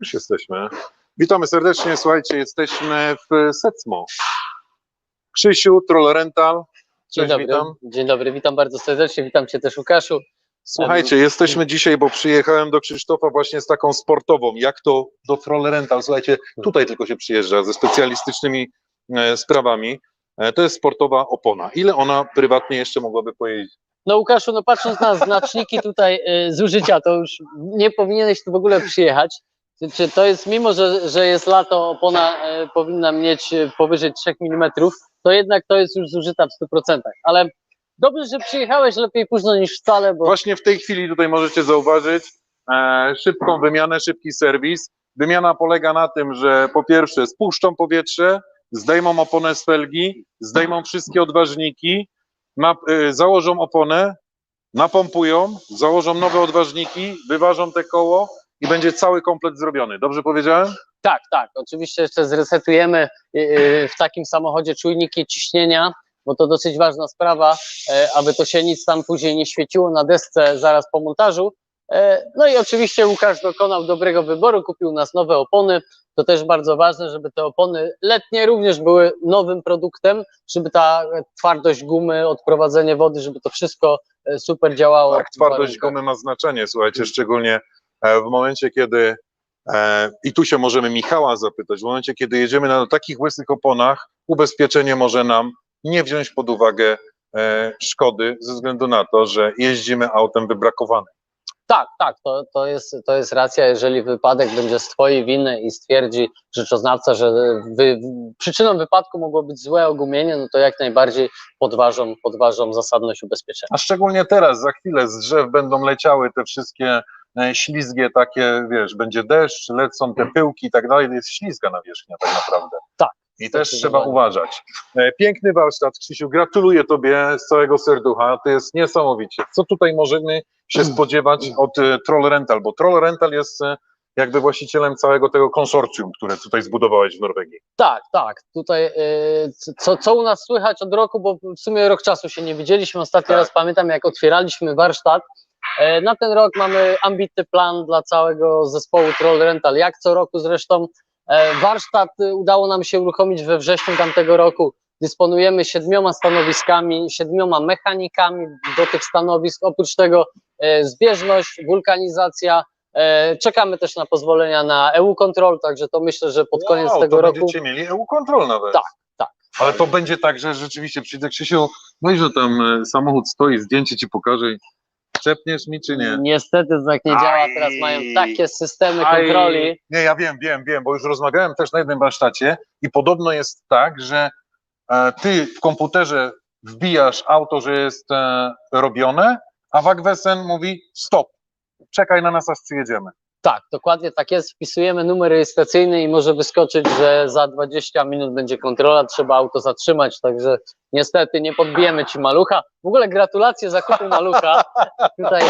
Już jesteśmy. Witamy serdecznie. Słuchajcie, jesteśmy w Secmo. Krzysiu, Troll Rental. Dzień Cześć, dobry. witam. Dzień dobry, witam bardzo serdecznie, witam Cię też Łukaszu. Słuchajcie, jesteśmy dzisiaj, bo przyjechałem do Krzysztofa właśnie z taką sportową. Jak to do Troll Rental? Słuchajcie, tutaj tylko się przyjeżdża ze specjalistycznymi e, sprawami. E, to jest sportowa opona. Ile ona prywatnie jeszcze mogłaby pojeździć? No Łukaszu, no patrząc na znaczniki tutaj y, zużycia, to już nie powinieneś tu w ogóle przyjechać. Czy, to jest, mimo że, że jest lato, opona y, powinna mieć y, powyżej 3 mm, to jednak to jest już zużyta w 100%. Ale dobrze, że przyjechałeś, lepiej późno niż wcale, bo Właśnie w tej chwili tutaj możecie zauważyć e, szybką wymianę, szybki serwis. Wymiana polega na tym, że po pierwsze spuszczą powietrze, zdejmą oponę z felgi, zdejmą wszystkie odważniki, na, e, założą oponę, napompują, założą nowe odważniki, wyważą te koło i będzie cały komplet zrobiony. Dobrze powiedziałem? Tak, tak. Oczywiście jeszcze zresetujemy y, y, w takim samochodzie czujniki ciśnienia, bo to dosyć ważna sprawa, e, aby to się nic tam później nie świeciło na desce zaraz po montażu. E, No i oczywiście Łukasz dokonał dobrego wyboru, kupił nas nowe opony. To też bardzo ważne, żeby te opony letnie również były nowym produktem, żeby ta twardość gumy, odprowadzenie wody, żeby to wszystko e, super działało. Tak, twardość gumy ma znaczenie, słuchajcie, szczególnie w momencie, kiedy e, i tu się możemy Michała zapytać, w momencie, kiedy jedziemy na takich łysych oponach, ubezpieczenie może nam nie wziąć pod uwagę e, szkody ze względu na to, że jeździmy autem wybrakowanym. Tak, tak, to, to, jest, to jest racja. Jeżeli wypadek będzie z Twojej winy i stwierdzi rzeczoznawca, że wy, przyczyną wypadku mogło być złe ogumienie, no to jak najbardziej podważą, podważą zasadność ubezpieczenia. A szczególnie teraz, za chwilę z drzew będą leciały te wszystkie e, ślizgie takie, wiesz, będzie deszcz, lecą te pyłki i tak dalej, jest ślizga nawierzchnia tak naprawdę. Tak, I też trzeba uważać. E, Piękny warsztat, Krzysiu, gratuluję Tobie z całego serducha, to jest niesamowicie. Co tutaj możemy się spodziewać od e, Troll Rental, bo Troll Rental jest e, jakby właścicielem całego tego konsorcjum, które tutaj zbudowałeś w Norwegii. Tak, tak. Tutaj co, co u nas słychać od roku, bo w sumie rok czasu się nie widzieliśmy. Ostatni Tak. raz pamiętam, jak otwieraliśmy warsztat. E, Na ten rok mamy ambitny plan dla całego zespołu Troll Rental, jak co roku zresztą. E, Warsztat y, udało nam się uruchomić we wrześniu tamtego roku. Dysponujemy siedmioma stanowiskami, siedmioma mechanikami do tych stanowisk. Oprócz tego e, zbieżność, wulkanizacja. Czekamy też na pozwolenia na EU Control, także to myślę, że pod koniec wow, tego to roku. będziecie mieli EU Control nawet. Tak, tak. Ale to będzie tak, że rzeczywiście przyjdę Krzysiu, no i że tam samochód stoi, zdjęcie ci pokażę i czepniesz mi czy nie? Niestety znak nie działa, Aj. teraz mają takie systemy Aj, kontroli. Nie, ja wiem, wiem, wiem, bo już rozmawiałem też na jednym warsztacie i podobno jest tak, że e, ty w komputerze wbijasz auto, że jest e, robione, a Wagwesen mówi stop, czekaj na nas aż przyjedziemy. Tak, dokładnie tak jest. Wpisujemy numer rejestracyjny i może wyskoczyć, że za 20 minut będzie kontrola, trzeba auto zatrzymać, także niestety nie podbijemy ci malucha. W ogóle gratulacje zakupu malucha. Tutaj,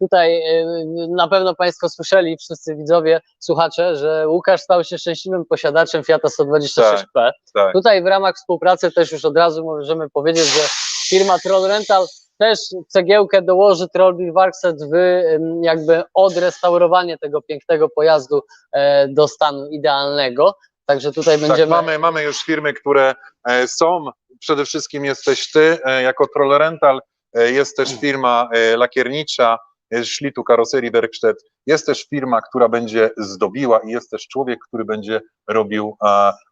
tutaj y, na pewno Państwo słyszeli, wszyscy widzowie, słuchacze, że Łukasz stał się szczęśliwym posiadaczem Fiata 126P. Tak. Tutaj w ramach współpracy też już od razu możemy powiedzieć, że firma Troll Rental też cegiełkę dołoży Trollbill Warkset w jakby odrestaurowanie tego pięknego pojazdu e, do stanu idealnego. Także tutaj Tak, będziemy. mamy, mamy już firmy, które e, są, przede wszystkim jesteś ty e, jako Troll Rental, jest też firma lakiernicza, Szlitu Karoserii Werkstedt, jest też firma, która będzie zdobiła i jest też człowiek, który będzie robił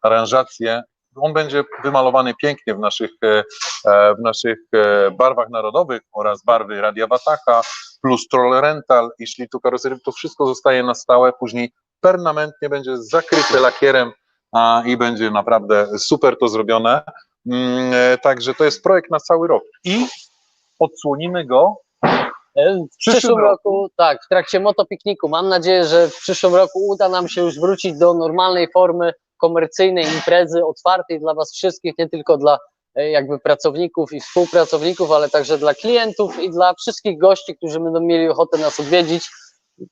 aranżację. On będzie wymalowany pięknie w naszych, e, e, w naszych e, barwach narodowych oraz barwy Radia Watacha plus Troll Rental i Szlitu Karoserii. To wszystko zostaje na stałe, później permanentnie będzie zakryte lakierem a, i będzie naprawdę super to zrobione. Mm, Także to jest projekt na cały rok. I odsłonimy go. W przyszłym przyszłym roku, tak, w trakcie motopikniku. Mam nadzieję, że w przyszłym roku uda nam się już wrócić do normalnej formy komercyjnej imprezy, otwartej dla Was wszystkich, nie tylko dla e, jakby pracowników i współpracowników, ale także dla klientów i dla wszystkich gości, którzy będą mieli ochotę nas odwiedzić.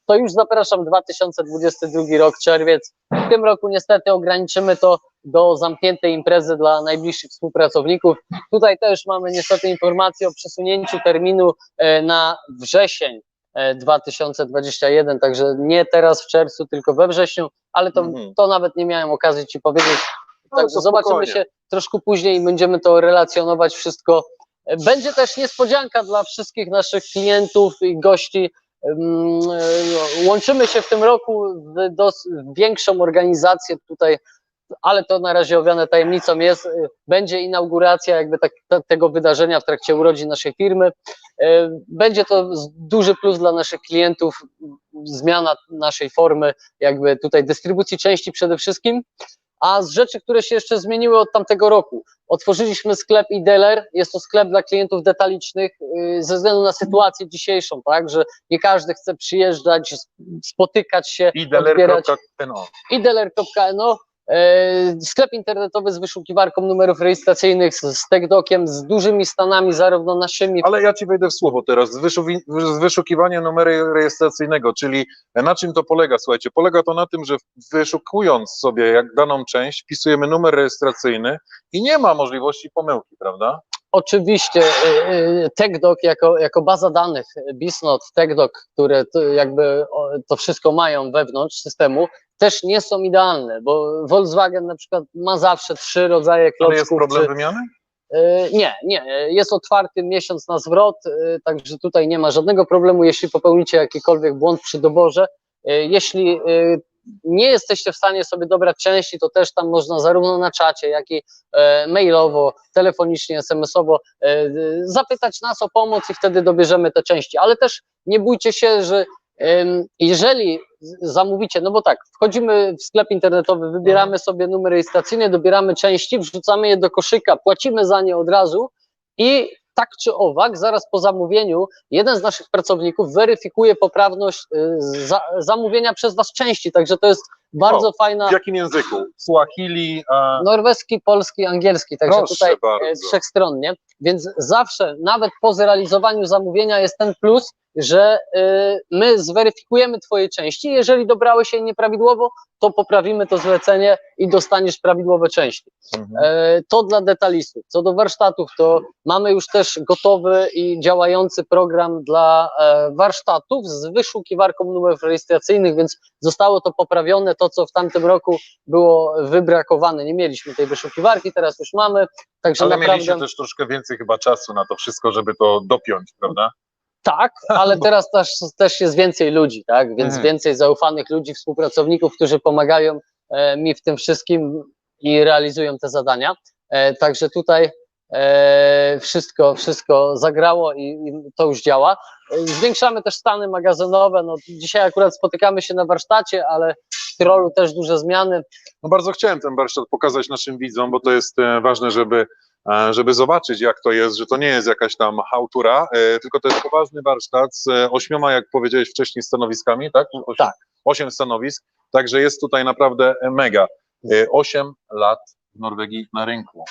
To już zapraszam 2022 rok, czerwiec. W tym roku niestety ograniczymy to do zamkniętej imprezy dla najbliższych współpracowników. Tutaj też mamy niestety informację o przesunięciu terminu e, na wrzesień. E, 2021, także nie teraz w czerwcu, tylko we wrześniu, ale to, Mhm. to nawet nie miałem okazji Ci powiedzieć. Także to zobaczymy się troszkę później i będziemy to relacjonować wszystko. E, Będzie też niespodzianka dla wszystkich naszych klientów i gości. E, Łączymy się w tym roku w, w większą organizację tutaj, ale to na razie owiane tajemnicą jest. E, Będzie inauguracja jakby tak, ta, tego wydarzenia w trakcie urodzin naszej firmy. E, Będzie to duży plus dla naszych klientów, zmiana naszej formy, jakby tutaj dystrybucji części przede wszystkim. A z rzeczy, które się jeszcze zmieniły od tamtego roku, otworzyliśmy sklep e-dealer. Jest to sklep dla klientów detalicznych yy, ze względu na sytuację dzisiejszą, tak, że nie każdy chce przyjeżdżać, spotykać się, odbierać idealer.no. e, Sklep internetowy z wyszukiwarką numerów rejestracyjnych, z TechDociem, z dużymi stanami zarówno naszymi, Ale ja ci wejdę w słowo teraz. Z wyszukiwania numeru rejestracyjnego, czyli na czym to polega? Słuchajcie, polega to na tym, że wyszukując sobie jak daną część, wpisujemy numer rejestracyjny i nie ma możliwości pomyłki, prawda? Oczywiście y, y, TechDoc jako, jako baza danych, Bisnot, TechDoc, które to jakby to wszystko mają wewnątrz systemu, też nie są idealne, bo Volkswagen na przykład ma zawsze trzy rodzaje Ale klocków. jest problem czy- wymiany? Y, Nie, nie, jest otwarty miesiąc na zwrot, także tutaj nie ma żadnego problemu, jeśli popełnicie jakikolwiek błąd przy doborze. Jeśli nie jesteście w stanie sobie dobrać części, to też tam można zarówno na czacie, jak i e, mailowo, telefonicznie, SMS-owo e, zapytać nas o pomoc i wtedy dobierzemy te części. Ale też nie bójcie się, że jeżeli zamówicie, no bo tak, wchodzimy w sklep internetowy, wybieramy sobie numer rejestracyjny, dobieramy części, wrzucamy je do koszyka, płacimy za nie od razu i tak czy owak, zaraz po zamówieniu, jeden z naszych pracowników weryfikuje poprawność y, za, zamówienia przez Was części, także to jest bardzo fajna. W jakim języku? Swahili, a... Norweski, polski, angielski, także Proszę tutaj e, bardzo. wszechstronnie, więc zawsze, nawet po zrealizowaniu zamówienia jest ten plus, że y, my zweryfikujemy Twoje części, jeżeli dobrały się nieprawidłowo, to poprawimy to zlecenie i dostaniesz prawidłowe części. Mhm. E, To dla detalistów. Co do warsztatów, to mamy już też gotowy i działający program dla e, warsztatów z wyszukiwarką numerów rejestracyjnych, więc zostało to poprawione. To, co w tamtym roku było wybrakowane, nie mieliśmy tej wyszukiwarki, teraz już mamy. Także Ale naprawdę mieliście też troszkę więcej chyba czasu na to wszystko, żeby to dopiąć, prawda? tak, ale teraz też, też jest więcej ludzi, tak? Więc Mhm. więcej zaufanych ludzi, współpracowników, którzy pomagają e, mi w tym wszystkim i realizują te zadania. E, Także tutaj e, wszystko, wszystko zagrało i, i to już działa. Zwiększamy też stany magazynowe. No, dzisiaj akurat spotykamy się na warsztacie, ale w Tyrolu też duże zmiany. No bardzo chciałem ten warsztat pokazać naszym widzom, bo to jest e, ważne, żeby, e, żeby zobaczyć, jak to jest, że to nie jest jakaś tam hałtura, e, tylko to jest poważny warsztat z ośmioma, jak powiedziałeś wcześniej, stanowiskami, tak? Osiem, Tak. Osiem stanowisk, także jest tutaj naprawdę mega. Osiem lat w Norwegii na rynku.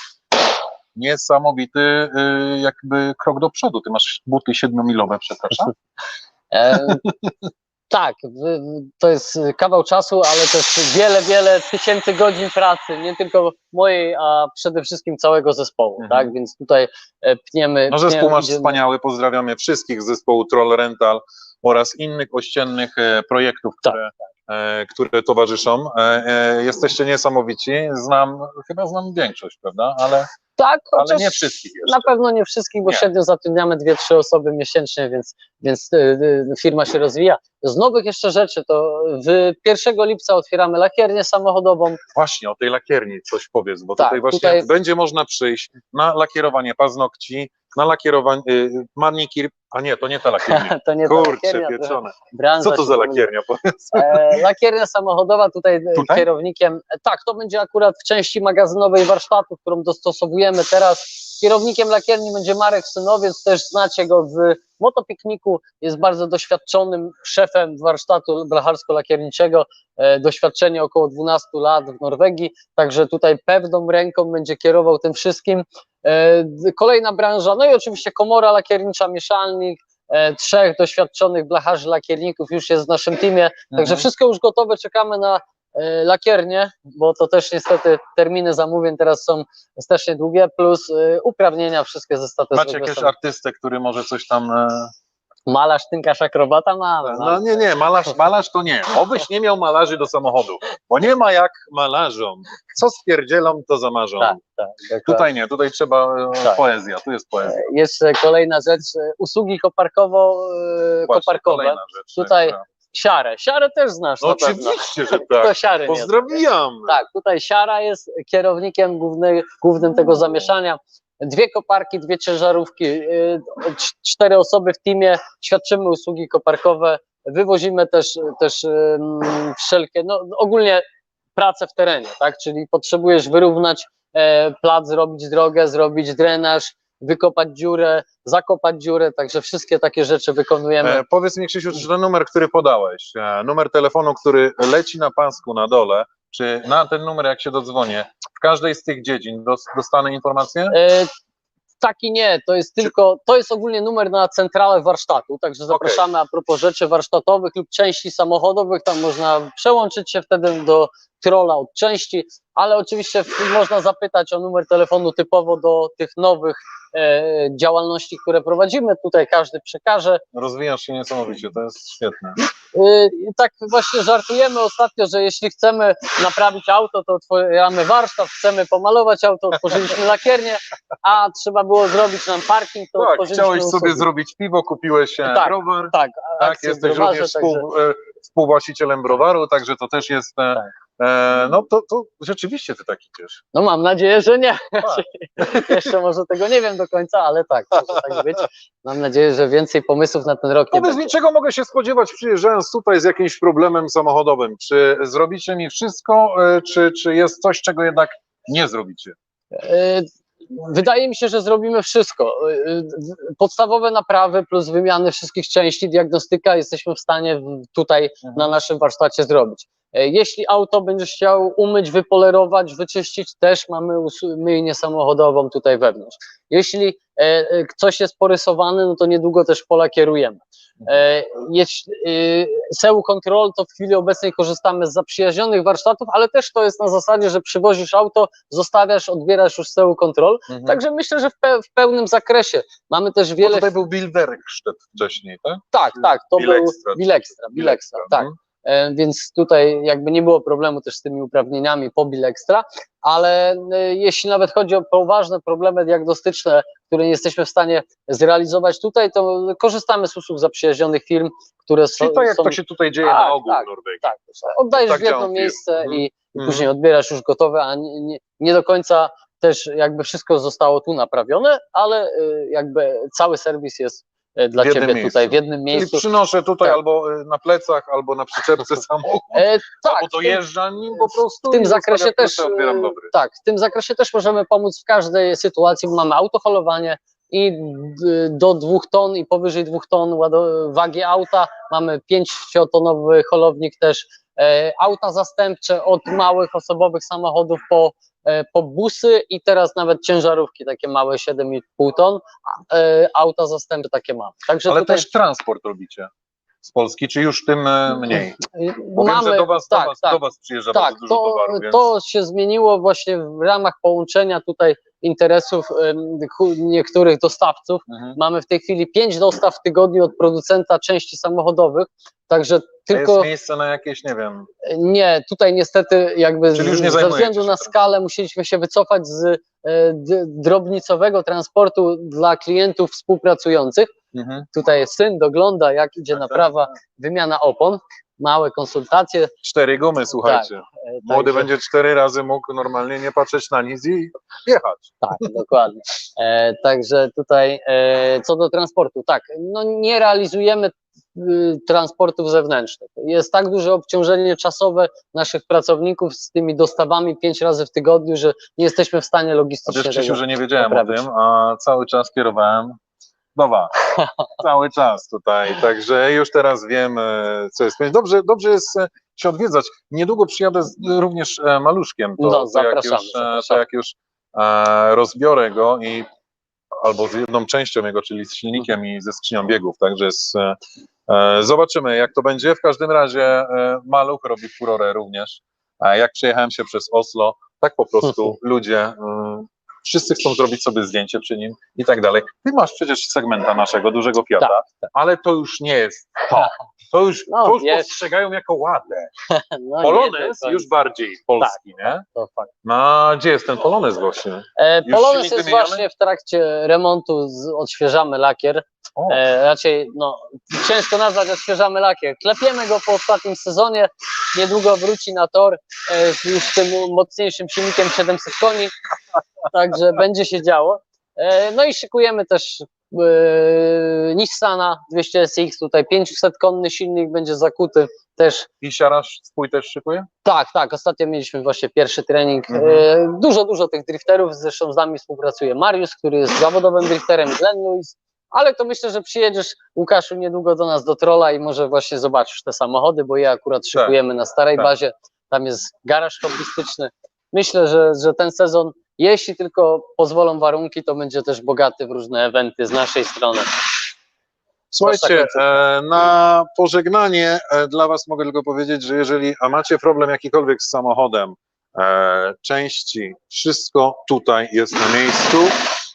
Niesamowity jakby krok do przodu. Ty masz buty siedmiomilowe, przepraszam. E, tak, to jest kawał czasu, ale też wiele, wiele tysięcy godzin pracy, nie tylko mojej, a przede wszystkim całego zespołu, Mhm. tak? Więc tutaj e, pniemy. No zespół pniemy, masz idziemy- wspaniały, pozdrawiamy wszystkich z zespołu Troll Rental oraz innych ościennych e, projektów, Tak, które, e, które towarzyszą. E, e, jesteście niesamowici, znam, chyba znam większość, prawda, ale, Tak, ale nie wszystkich jeszcze. Na pewno nie wszystkich, bo Nie. średnio zatrudniamy dwie, trzy osoby miesięcznie, więc, więc y, y, firma się rozwija. Z nowych jeszcze rzeczy, to w 1 lipca otwieramy lakiernię samochodową. Właśnie o tej lakierni coś powiedz, bo Tak, tutaj właśnie tutaj- będzie można przyjść na lakierowanie paznokci, na lakierowanie, y, manikir, a nie, to nie ta lakiernia. To nie ta Kurczę, lakiernia, to pieczone. Co to za lakiernia? E, lakiernia samochodowa tutaj, e, Tutaj? kierownikiem, e, tak, to będzie akurat w części magazynowej warsztatu, którą dostosowujemy teraz. Kierownikiem lakierni będzie Marek Synowiec, też znacie go w motopikniku, jest bardzo doświadczonym szefem warsztatu blacharsko-lakierniczego, e, doświadczenie około 12 lat w Norwegii, także tutaj pewną ręką będzie kierował tym wszystkim. E, Kolejna branża, no i oczywiście komora lakiernicza, mieszalnik, e, trzech doświadczonych blacharzy lakierników już jest w naszym teamie, Także Mhm. wszystko już gotowe, czekamy na e, lakiernię, bo to też niestety terminy zamówień teraz są strasznie długie, plus uprawnienia wszystkie ze Macie statystycznego jakiegoś artystę, który może coś tam... e, Malarz, tynkarz, akrobata mamy. No nie, nie, malarz, malarz to nie. Obyś nie miał malarzy do samochodu, bo nie ma jak malarzom. Co stwierdzielą, to zamarzą. Tak, tak. dokładnie. Tutaj nie, tutaj trzeba e, Tak. poezja, tu jest poezja. Jeszcze kolejna rzecz, e, usługi koparkowo, e, Właśnie, koparkowe. kolejna rzecz, Tutaj tak. Siarę. Siarę też znasz No oczywiście, że tak. siary nie zna? Pozdrawiam. Tak, tutaj Siara jest kierownikiem główny, głównym tego zamieszania. Dwie koparki, dwie ciężarówki, cz- cztery osoby w teamie, świadczymy usługi koparkowe, wywozimy też, też ym, wszelkie, no ogólnie pracę w terenie, tak, czyli potrzebujesz wyrównać e, plac, zrobić drogę, zrobić drenaż, wykopać dziurę, zakopać dziurę, także wszystkie takie rzeczy wykonujemy. E, powiedz mi, Krzysiu, czy ten numer, który podałeś, e, numer telefonu, który leci na pasku na dole, czy na ten numer, jak się dodzwonię, w każdej z tych dziedzin dos, dostanę informację? E, Taki nie, to jest tylko, to jest ogólnie numer na centralę warsztatu, także zapraszamy a propos rzeczy warsztatowych lub części samochodowych, tam można przełączyć się wtedy do trolla od części, ale oczywiście można zapytać o numer telefonu typowo do tych nowych e, działalności, które prowadzimy, tutaj każdy przekaże. Rozwijasz się niesamowicie, to jest świetne. I tak właśnie żartujemy ostatnio, że jeśli chcemy naprawić auto, to otwieramy warsztat, chcemy pomalować auto, otworzyliśmy lakiernię, a trzeba było zrobić nam parking, to Tak, chciałeś sobie usługi. zrobić piwo, kupiłeś e, Tak, browar, Tak, tak, jesteś browarze, również także- współ, e, współwłaścicielem browaru, także to też jest, e, Tak. E, no to, to rzeczywiście ty taki ciesz. No mam nadzieję, że nie. Tak. Jeszcze może tego nie wiem do końca, ale tak, może tak być. Mam nadzieję, że więcej pomysłów na ten rok Powiedz mi, będzie. czego mogę się spodziewać przyjeżdżając tutaj z jakimś problemem samochodowym? Czy zrobicie mi wszystko, e, czy, czy jest coś, czego jednak nie zrobicie? E, Wydaje mi się, że zrobimy wszystko. Podstawowe naprawy plus wymiany wszystkich części, diagnostyka jesteśmy w stanie tutaj na naszym warsztacie zrobić. E, Jeśli auto będziesz chciał umyć, wypolerować, wyczyścić, też mamy myjnię samochodową tutaj wewnątrz. Jeśli e, e, coś jest porysowane, no to niedługo też pola kierujemy. Jeśli SEU Control, to w chwili obecnej korzystamy z zaprzyjaźnionych warsztatów, ale też to jest na zasadzie, że przywozisz auto, zostawiasz, odbierasz już SEU Control, Mhm. Także myślę, że w, pe w pełnym zakresie. Mamy też Bo wiele. tutaj był Bill Werkstedt wcześniej, tak? Tak, tak, to Bill był Extra, Bill Extra, Bill Extra, tak. Mhm. E, Więc tutaj jakby nie było problemu też z tymi uprawnieniami po Bill Extra, ale e, jeśli nawet chodzi o poważne problemy diagnostyczne, które nie jesteśmy w stanie zrealizować tutaj, to korzystamy z usług zaprzyjaźnionych firm, które są. Czyli tak jak są to się tutaj dzieje Tak, na ogół tak, w Norwegii. tak, oddajesz Tak w jedno firm. miejsce Mhm. i, i Mhm. później odbierasz już gotowe, a nie, nie, nie do końca też jakby wszystko zostało tu naprawione, ale y, jakby cały serwis jest dla W jednym ciebie miejscu. tutaj w jednym Czyli miejscu. przynoszę tutaj Tak. albo e, na plecach, albo na przyczepce samochód, E, tak, albo dojeżdżam nim po prostu w tym zakresie też dobry. tak, w tym zakresie też możemy pomóc w każdej sytuacji, bo mamy autoholowanie i do dwóch ton i powyżej dwóch ton wagi auta, mamy pięciotonowy holownik też, e, auta zastępcze od małych osobowych samochodów po, e, po busy i teraz nawet ciężarówki takie małe 7,5 ton, e, auta zastępcze takie mamy. Także Ale tutaj też transport robicie z Polski, czy już tym e, mniej? Bo wiem, mamy, że do was, tak, do was, tak, do was przyjeżdża tak, bardzo dużo to, towaru, więc... to się zmieniło właśnie w ramach połączenia tutaj interesów niektórych dostawców. Mhm. Mamy w tej chwili pięć dostaw w tygodniu od producenta części samochodowych, także Tylko... tylko Jest miejsce na jakieś, nie wiem, nie, tutaj niestety jakby nie ze względu na skalę musieliśmy się wycofać z e, drobnicowego transportu dla klientów współpracujących. mhm. Tutaj syn dogląda, jak idzie Tak, naprawa, wymiana opon, małe konsultacje. cztery gumy, słuchajcie. E, Młody także- będzie cztery razy mógł normalnie nie patrzeć na nic i jechać. Tak, dokładnie. E, także tutaj e, co do transportu, tak, no nie realizujemy y, transportów zewnętrznych. Jest tak duże obciążenie czasowe naszych pracowników z tymi dostawami pięć razy w tygodniu, że nie jesteśmy w stanie logistycznie wiesz, Krzysiu, tego. że nie wiedziałem o tym, a cały czas kierowałem do was. cały czas tutaj, także już teraz wiem, e, co jest. Dobrze, dobrze jest e, się odwiedzać. Niedługo przyjadę z, również e, maluszkiem, to, No, to jak już, to jak już rozbiorę go i albo z jedną częścią jego, czyli z silnikiem i ze skrzynią biegów, także z, zobaczymy jak to będzie. W każdym razie maluch robi furorę również. A jak przejechałem się przez Oslo, tak po prostu ludzie mm, wszyscy chcą zrobić sobie zdjęcie przy nim i tak dalej. Ty masz przecież segmenta naszego dużego Fiata, Tak, ale to już nie jest to. To już, No, to już jest. postrzegają jako ładne. No, nie, Polonez to- już bardziej polski, nie? to fakt. No, gdzie jest ten Polonez właśnie? E, silnik jest wymieniony? właśnie w trakcie remontu, z, odświeżamy lakier. E, raczej, no, ciężko nazwać odświeżamy lakier. Klepiemy go po ostatnim sezonie, niedługo wróci na tor e, z już tym mocniejszym silnikiem 700 koni, także będzie się działo. E, no i szykujemy też e, Nissana 200 SX, tutaj 500 konny silnik będzie zakuty też I siarasz swój też szykuje? tak, tak. Ostatnio mieliśmy właśnie pierwszy trening. Mhm. E, Dużo, dużo tych drifterów. Zresztą z nami współpracuje Mariusz, który jest zawodowym drifterem Glenn Lewis. Ale to myślę, że przyjedziesz, Łukaszu, niedługo do nas do Trolla i może właśnie zobaczysz te samochody, bo je akurat szykujemy na starej tak. bazie. Tam jest garaż hobbystyczny. Myślę, że, że ten sezon, jeśli tylko pozwolą warunki, to będzie też bogaty w różne eventy z naszej strony. Słuchajcie, e, na pożegnanie e, dla Was mogę tylko powiedzieć, że jeżeli macie problem jakikolwiek z samochodem, e, części, wszystko tutaj jest na miejscu.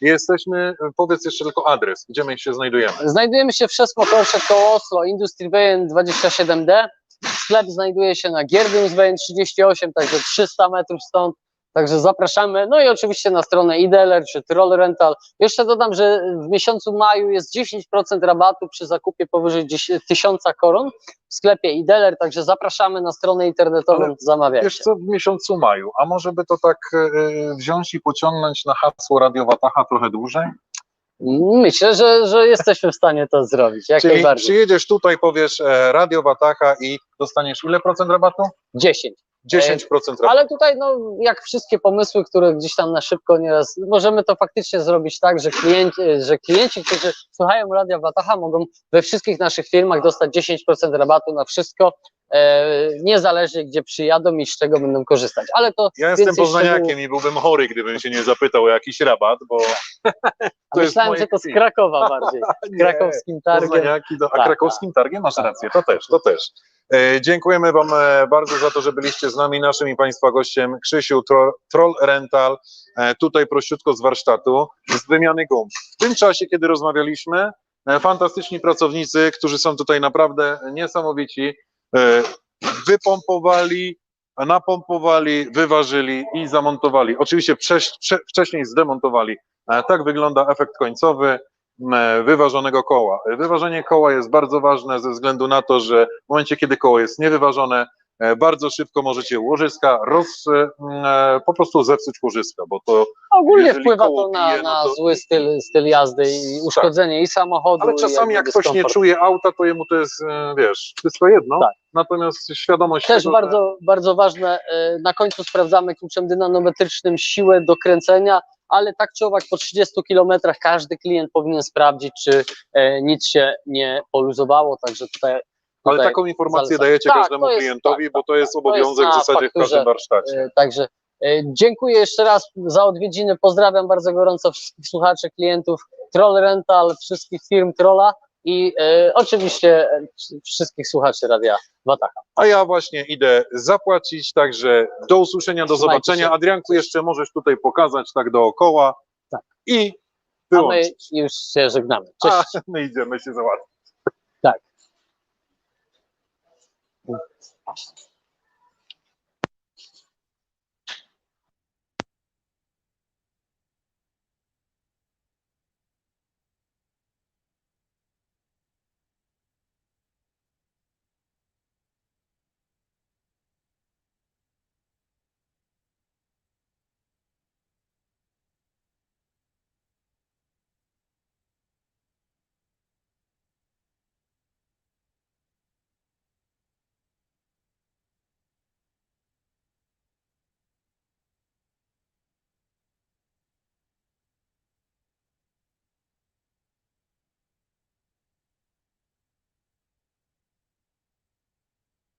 Jesteśmy, powiedz jeszcze tylko adres, gdzie my się znajdujemy. Znajdujemy się w Szesmo Korszek koło Oslo, Industry Wejeń 27D. Sklep znajduje się na Gierdynswejeń 38, także 300 metrów stąd. Także zapraszamy. No i oczywiście na stronę IDLR czy Troll Rental. Jeszcze dodam, że w miesiącu maju jest 10% rabatu przy zakupie powyżej 10 tysiąca koron w sklepie IDLR, także zapraszamy na stronę internetową, zamawiajcie. Wiesz co, w miesiącu maju, a może by to tak e, wziąć i pociągnąć na hasło Radio Wataha trochę dłużej? Myślę, że, że jesteśmy w stanie to zrobić, jak Czyli najbardziej. przyjedziesz tutaj, powiesz e, Radio Wataha i dostaniesz ile procent rabatu? 10. 10% rabatu. Ale tutaj, no, jak wszystkie pomysły, które gdzieś tam na szybko nieraz, możemy to faktycznie zrobić tak, że klienci, że klienci którzy słuchają Radia Wataha, mogą we wszystkich naszych firmach dostać 10% rabatu na wszystko, e, niezależnie gdzie przyjadą i z czego będą korzystać. Ale to Ja jestem poznaniakiem szczegółów- i byłbym chory, gdybym się nie zapytał o jakiś rabat, bo to myślałem, że to z. Krakowa bardziej, z Nie, krakowskim targiem. Do, a Tak, krakowskim targiem masz rację, to też, to też. E, dziękujemy Wam e, bardzo za to, że byliście z nami, naszym i Państwa gościem Krzysiu Troll, Troll Rental, tutaj prościutko z warsztatu, z wymiany gum. W tym czasie, kiedy rozmawialiśmy, fantastyczni pracownicy, którzy są tutaj naprawdę niesamowici, wypompowali, napompowali, wyważyli i zamontowali. Oczywiście wcześ- wcze- wcześniej zdemontowali. E, Tak wygląda efekt końcowy e, wyważonego koła. E, Wyważenie koła jest bardzo ważne ze względu na to, że w momencie, kiedy koło jest niewyważone, e, bardzo szybko możecie łożyska roz, e, e, po prostu zepsuć łożyska, bo to, Ogólnie wpływa to na, bije, no na to- zły styl, styl jazdy i uszkodzenie i samochodu. ale czasami jak jakby ktoś nie dyskomfort. czuje auta, to jemu to jest, e, wiesz, wszystko jedno, Tak. natomiast świadomość Też tego, że- bardzo, bardzo ważne, e, na końcu sprawdzamy kluczem dynanometrycznym siłę dokręcenia, ale tak czy owak po 30 km każdy klient powinien sprawdzić, czy e, nic się nie poluzowało, także tutaj, Ale tutaj taką informację zalecam. dajecie Tak, każdemu to jest- klientowi, tak, bo to jest to jest obowiązek na w zasadzie w fakturze, każdym warsztacie. e, także e, dziękuję jeszcze raz za odwiedziny, pozdrawiam bardzo gorąco wszystkich słuchaczy, klientów Troll Rental, wszystkich firm Trolla i e, oczywiście wszystkich słuchaczy Radia Wataha. A ja właśnie idę zapłacić, także do usłyszenia, do Trzymajcie zobaczenia. się. Adrianku, jeszcze możesz tutaj pokazać tak dookoła Tak. i A my wyłączyć. już się żegnamy. Cześć. A my idziemy się załatwić. Tak. 嗯好